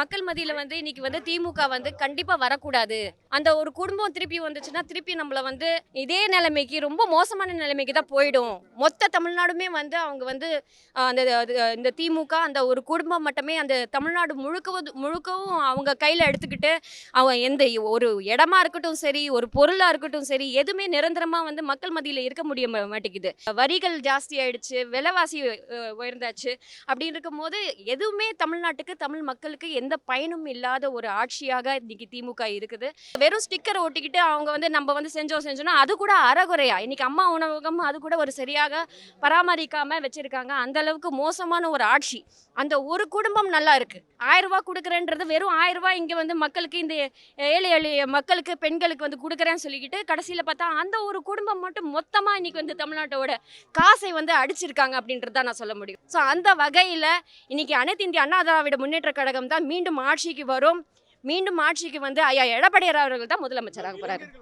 மக்கள் மத்தியில் வந்து இன்னைக்கு வந்து திமுக வந்து கண்டிப்பாக வரக்கூடாது. அந்த ஒரு குடும்பம் திருப்பி வந்துச்சுன்னா திருப்பி நம்மளை வந்து இதே நிலைமைக்கு ரொம்ப மோசமான நிலைமைக்கு தான் போயிடும். மொத்த தமிழ்நாடுமே வந்து அவங்க வந்து அந்த அது, இந்த திமுக அந்த ஒரு குடும்பம் மட்டுமே அந்த தமிழ்நாடு முழுக்கவும் முழுக்கவும் அவங்க கையில் எடுத்துக்கிட்டு அவங்க எந்த ஒரு இடமா இருக்கட்டும் சரி ஒரு பொருளாக இருக்கட்டும் சரி எதுவுமே நிரந்தரமாக வந்து மக்கள் மத்தியில் இருக்க முடிய மாட்டேங்குது. வரிகள் ஜாஸ்தி ஆயிடுச்சு விலைவாசி உயர்ந்தாச்சு. அப்படின்னு இருக்கும்போது எதுவுமே தமிழ்நாட்டுக்கு தமிழ் மக்களுக்கு எந்த பயனும் இல்லாத ஒரு ஆட்சியாக இன்னைக்கு திமுக இருக்குது. வெறும் ஸ்டிக்கர் ஒட்டிக்கிட்டு அவங்க வந்து நம்ம வந்து செஞ்சோம் செஞ்சோம்னா அது கூட அறகுறையா. இன்னைக்கு அம்மா உணவகம் அது கூட ஒரு சரியாக பராமரிக்காம வச்சிருக்காங்க. அந்த அளவுக்கு மோசமான ஒரு ஆட்சி. அந்த ஒரு குடும்பம் நல்லா இருக்கு. ஆயிரம் ரூபாய் கொடுக்குறேன்றது வெறும் ஆயிரம் ரூபாய் இங்க வந்து மக்களுக்கு இந்த ஏழை எளிய மக்களுக்கு பெண்களுக்கு வந்து கொடுக்குறேன்னு சொல்லிக்கிட்டு கடைசியில் பார்த்தா அந்த ஒரு குடும்பம் மட்டும் மொத்தமாக இன்னைக்கு வந்து தமிழ்நாட்டோட காசை வந்து அடிச்சிருக்காங்க அப்படின்றத நான் சொல்ல முடியும். ஸோ அந்த வகையில் இன்னைக்கு அனைத்து இந்திய அண்ணா திராவிட முன்னேற்ற கழகம் தான் மீண்டும் ஆட்சிக்கு வரும். மீண்டும் ஆட்சிக்கு வந்து ஐயா எடப்பாடியார் அவர்கள் தான் முதலமைச்சராக போறாரு.